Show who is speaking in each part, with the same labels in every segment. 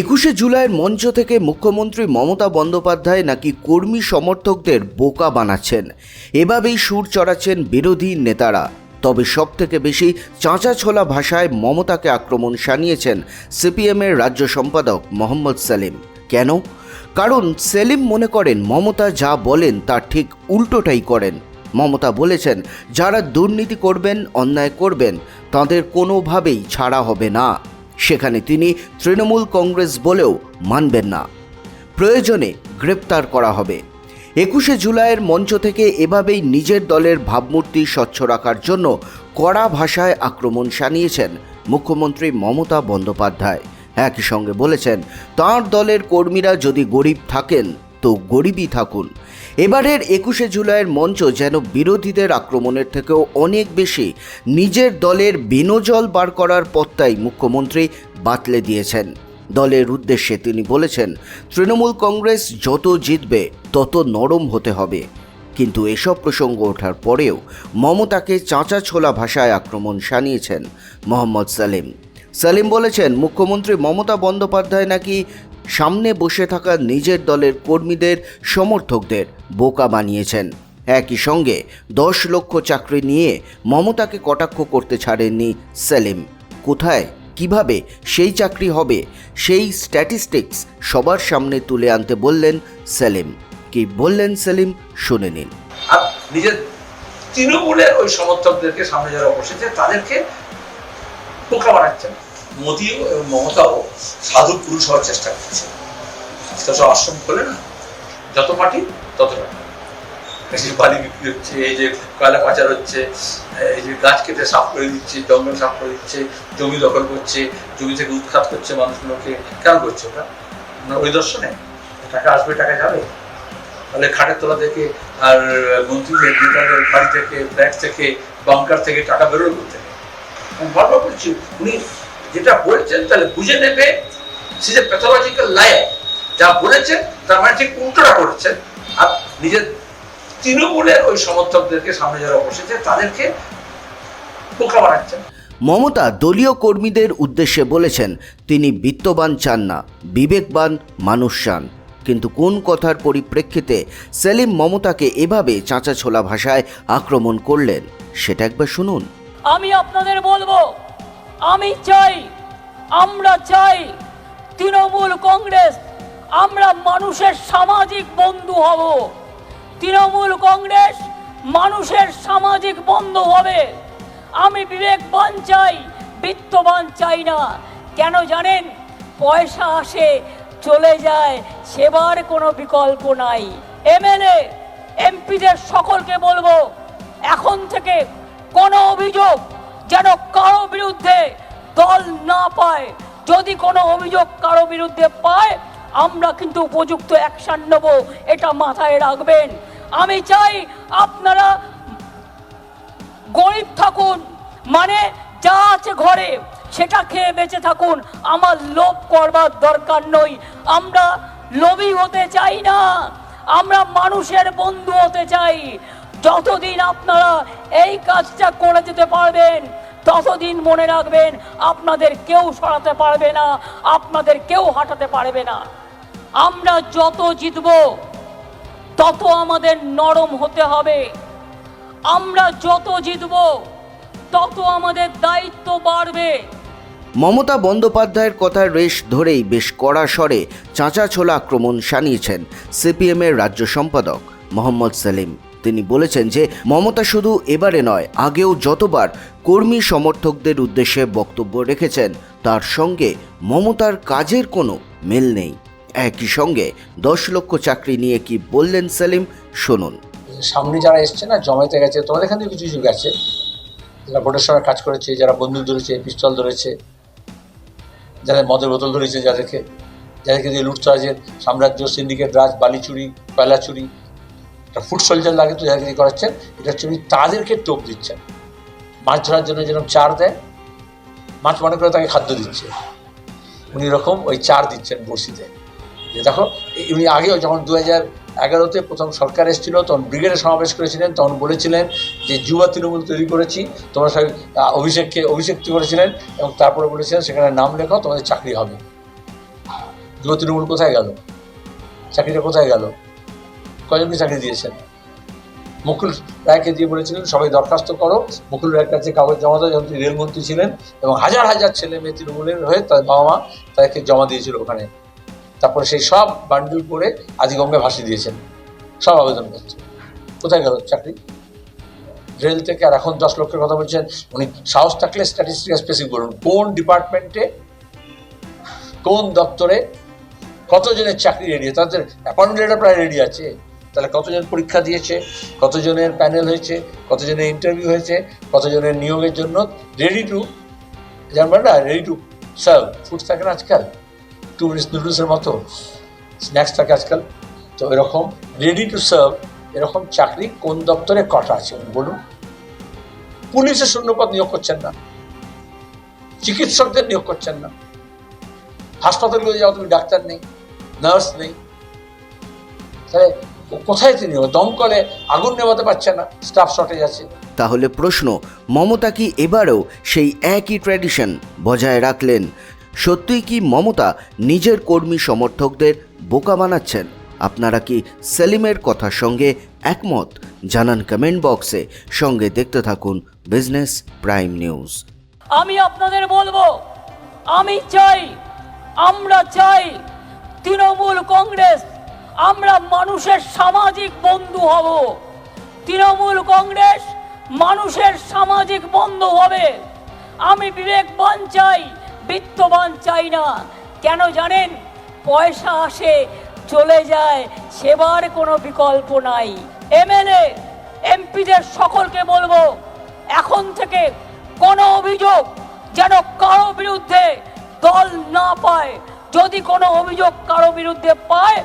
Speaker 1: একুশে জুলাইয়ের মঞ্চ থেকে মুখ্যমন্ত্রী মমতা বন্দ্যোপাধ্যায় নাকি কর্মী সমর্থকদের বোকা বানাচ্ছেন? এভাবেই সুর চড়াচ্ছেন বিরোধী নেতারা। তবে সব থেকে বেশি চাঁচা ছোলা ভাষায় মমতাকে আক্রমণ সানিয়েছেন সিপিএমের রাজ্য সম্পাদক মোহাম্মদ সেলিম। কেন? কারণ সেলিম মনে করেন মমতা যা বলেন তার ঠিক উল্টোটাই করেন। মমতা বলেছেন, যারা দুর্নীতি করবেন, অন্যায় করবেন, তাদের কোনোভাবেই ছাড়া হবে না। সেখানে তিনি তৃণমূল কংগ্রেস বলেও মানবেন না। প্রয়োজনে গ্রেপ্তার করা হবে। একুশে জুলাইয়ের মঞ্চ থেকে এভাবেই নিজের দলের ভাবমূর্তি স্বচ্ছ রাখার জন্য কড়া ভাষায় আক্রমণ সানিয়েছেন মুখ্যমন্ত্রী মমতা বন্দ্যোপাধ্যায়। একই সঙ্গে বলেছেন, তাঁর দলের কর্মীরা যদি গরিব থাকেন তো গরিবই থাকুন। এবারের একুশে জুলাইয়ের মঞ্চ যেন বিরোধীদের আক্রমণের থেকেও অনেক বেশি নিজের দলের বিনোজল বার করার পথটাই মুখ্যমন্ত্রী বাতলে দিয়েছেন। দলের উদ্দেশ্যে তিনি বলেছেন, তৃণমূল কংগ্রেস যত জিতবে, তত নরম হতে হবে। কিন্তু এসব প্রসঙ্গ ওঠার পরেও মমতাকে চাঁচা ছোলা ভাষায় আক্রমণ শানিয়েছেন মোহাম্মদ সালিম। সালিম বলেছেন, মুখ্যমন্ত্রী মমতা বন্দ্যোপাধ্যায় নাকি সামনে বসে থাকা নিজের দলের কর্মীদের সমর্থকদের বোকা বানিয়েছেন। একই সঙ্গে দশ লক্ষ চাকরি নিয়ে মমতাকে কটাক্ষ করতে ছাড়েননি সেলিম। কোথায়, কীভাবে সেই চাকরি হবে, সেই স্ট্যাটিস্টিক্স সবার সামনে তুলে আনতে বললেন সেলিম। কি বললেন সেলিম, শুনে নিন।
Speaker 2: নিজের তৃণমূলের ওই সমর্থকদেরকে সামনে যারা বসেছে, তাদেরকে বোকা বানাচ্ছেন। মোদিও এবং মমতাও সাধু পুরুষ হওয়ার চেষ্টা করছে। আশ্রম খোলে না? যত পার্টি তত টাকা এই যে বালি বিক্রি হচ্ছে এই যে কয়লা পাচার হচ্ছে এই যে গাছ কেটে সাফ করে দিচ্ছে জঙ্গল সাফ করে দিচ্ছে জমি দখল করছে জমি থেকে উৎখাত করছে মানুষগুলোকে। কেন করছে ওটা? না ওই দর্শনে? টাকা আসবে টাকা যাবে? তাহলে খাটের তলা থেকে আর মন্ত্রীদের নেতাদের বাড়ি থেকে ফ্ল্যাট থেকে বাংকার থেকে টাকা বেরোয় করতে বারবার বলছি উনি যেটা বলেছেন তাহলে বুঝে নেবে সে যে প্যাথোলজিক্যাল লায়ার যা বলেছেন তার মানে ঠিক উল্টোটা করেছেন আর নিজের তৃণমূলের ওই সমর্থকদেরকে সামনে যারা বসেছে তাদেরকে বোকা বানাচ্ছেন
Speaker 1: মমতা দলীয় কর্মীদের উদ্দেশ্যে বলেছেন তিনি বিত্তবান চান না বিবেকবান মানুষ চান। কিন্তু কোন কথার পরিপ্রেক্ষিতে সেলিম মমতাকে এভাবে চাঁচা ছোলা ভাষায় আক্রমণ করলেন সেটা একবার শুনুন।
Speaker 3: আমি আপনাদের বলব আমি চাই, আমরা চাই তৃণমূল কংগ্রেস, আমরা মানুষের সামাজিক বন্ধু হব। তৃণমূল কংগ্রেস মানুষের সামাজিক বন্ধু হবে। আমি বিবেকবান চাই, বিত্তবান চাই না। কেন জানেন, পয়সা আসে, চলে যায়, সেবার কোনো বিকল্প নাই। এমএলএ, এমপিদের সকলকে বলব, এখন থেকে কোনো অভিযোগ যেন কারও বিরুদ্ধে দল না পায়। যদি কোনো অভিযোগ কারও বিরুদ্ধে পায়, আমরা কিন্তু উপযুক্ত অ্যাকশন নেব, এটা মাথায় রাখবেন। আমি চাই আপনারা গরিব থাকুন মানে যা আছে ঘরে, সেটা খেয়ে বেঁচে থাকুন। আমার লোভ করবার দরকার নই। আমরা লোভী হতে চাই না। আমরা মানুষের বন্ধু হতে চাই। যতদিন আপনারা এই কাজটা করে যেতে পারবেন, ততদিন মনে রাখবেন আপনাদের কেউ সরাতে পারবে না, আপনাদের কেউ হাঁটাতে পারবে না। আমরা যত জিতব, তত আমাদের নরম হতে হবে। আমরা যত জিতব, তত আমাদের দায়িত্ব বাড়বে।
Speaker 1: মমতা বন্দ্যোপাধ্যায়ের কথার রেশ ধরেই বেশ কড়া স্বরে চাঁচা ছোলা আক্রমণ সানিয়েছেন সিপিএমের রাজ্য সম্পাদক মোহাম্মদ সেলিম। তিনি বলেছেন যে মমতা শুধু এবারে নয়, আগেও যতবার কর্মী সমর্থকদের উদ্দেশ্যে বক্তব্য রেখেছেন, তার সঙ্গে মমতার কাজের কোনো মেল নেই। একই সঙ্গে দশ লক্ষ চাকরি নিয়ে কি বললেন সেলিম, শুনুন।
Speaker 4: সামনে যারা এসছে না জমাইতে গেছে, তোমাদের এখান থেকে কিছু কিছু গেছে। যারা ভোটের সময় কাজ করেছে, যারা বন্দুক ধরেছে, পিস্তল ধরেছে, যাদের মদের বোতল ধরেছে, যাদেরকে যাদেরকে দিয়ে লুটতরাজের সাম্রাজ্য, সিন্ডিকেট, রাজ বালি চুরি কয়লা চুরি একটা ফুড সোলজার লাগে তো যাদেরকে দিয়ে করাচ্ছেন এটা হচ্ছে উনি তাদেরকে টোপ দিচ্ছেন। মাছ ধরার জন্য যেরকম চার দেয় মাছ মনে করে তাকে খাদ্য দিচ্ছে। উনি এরকম ওই চার দিচ্ছেন বড়শিতে। যে দেখো উনি আগেও যখন দু হাজার এগারোতে প্রথম সরকার এসেছিল তখন ব্রিগেডে সমাবেশ করেছিলেন তখন বলেছিলেন যে যুবা তৃণমূল তৈরি করেছি তোমরা আহ, অভিষেককে অভিষেক করেছিলেন এবং তারপরে বলেছিলেন সেখানে নাম লেখো তোমাদের চাকরি হবে। যুব তৃণমূল কোথায় গেল? চাকরিটা কোথায় গেল? কজনকে চাকরি দিয়েছেন। মুকুল রায়কে দিয়ে বলেছিলেন, সবাই দরখাস্ত করো। মুকুল রায়ের কাছে কাগজ জমা দেওয়া যখন তিনি রেলমন্ত্রী ছিলেন এবং হাজার হাজার ছেলে মেয়ে তৃণমূলের হয়ে তার বাবা মা তাদেরকে জমা দিয়েছিল ওখানে। তারপরে সেই সব বান্ডিল করে আদি গঙ্গায় ভাসিয়ে দিয়েছেন। সব আবেদন করছে। কোথায় গেল চাকরি? রেল থেকে আর এখন দশ লক্ষের কথা বলছেন, উনি সাহস থাকলে স্ট্যাটিস্টিক স্পেসিফিক বলুন, কোন ডিপার্টমেন্টে কোন দপ্তরে কতজনের চাকরি রেডি তাদের অ্যাপয়েন্টমেন্ট লেটার প্রায় রেডি আছে। তাহলে কতজন পরীক্ষা দিয়েছে, কতজনের প্যানেল হয়েছে, কতজনের ইন্টারভিউ হয়েছে, কতজনের নিয়োগের জন্য রেডি টু জানবেন না রেডি টু সার্ভ ফুড থাকে না আজকাল টু মিনিটস নুডলসের মতো স্ন্যাক্স থাকে আজকাল। তো এরকম রেডি টু সার্ভ এরকম চাকরি কোন দপ্তরে কটা আছে বলুন। পুলিশের শূন্যপদ নিয়োগ করছেন না, চিকিৎসকদের নিয়োগ করছেন না। হাসপাতালগুলো যাও, তুমি ডাক্তার নেই, নার্স নেই। তাহলে কোথায় তিনি দমকলে আগুন নেভাতে পারছে না স্টাফ শর্টেজ আছে।
Speaker 1: তাহলে প্রশ্ন মমতা কি এবারেও সেই একই ট্র্যাডিশন বজায় রাখলেন? সত্যিই কি মমতা নিজের কর্মী সমর্থকদের বোকা বানাচ্ছেন? আপনারা কি সেলিমের কথার সঙ্গে একমত? জানান কমেন্ট বক্সে সঙ্গে দেখতে থাকুন বিজনেস প্রাইম নিউজ
Speaker 3: আমি আপনাদের বলব আমি চাই আমরা চাই তৃণমূল কংগ্রেস আমরা মানুষের সামাজিক বন্ধু হব। তৃণমূল কংগ্রেস মানুষের সামাজিক বন্ধু হবে। আমি বিবেকবান চাই, বিত্তবান চাই না। কেন জানেন? পয়সা আসে, চলে যায়, সেবার কোনো বিকল্প নাই। এমএলএ, এমপিদের সকলকে বলব, এখন থেকে কোনো অভিযোগ যেন কারও বিরুদ্ধে দল না পায়। যদি কোনো অভিযোগ কারও বিরুদ্ধে পায়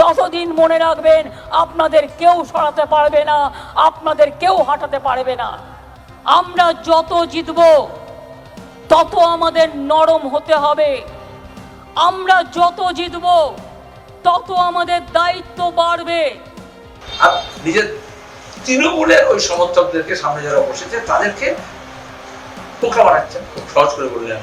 Speaker 3: ততদিন মনে রাখবেন, আপনাদের কেউ সরাতে পারবে না, আপনাদের কেউ হাঁটাতে পারবে না। আমরা যত জিতবো, তত আমাদের নরম হতে হবে। আমরা যত জিতব, তত আমাদের দায়িত্ব বাড়বে।
Speaker 2: নিজের তৃণমূলের ওই সমর্থকদেরকে সামনে যারা বসেছে, তাদেরকে বোকা বানাচ্ছেন খুব সহজ করে বললেন।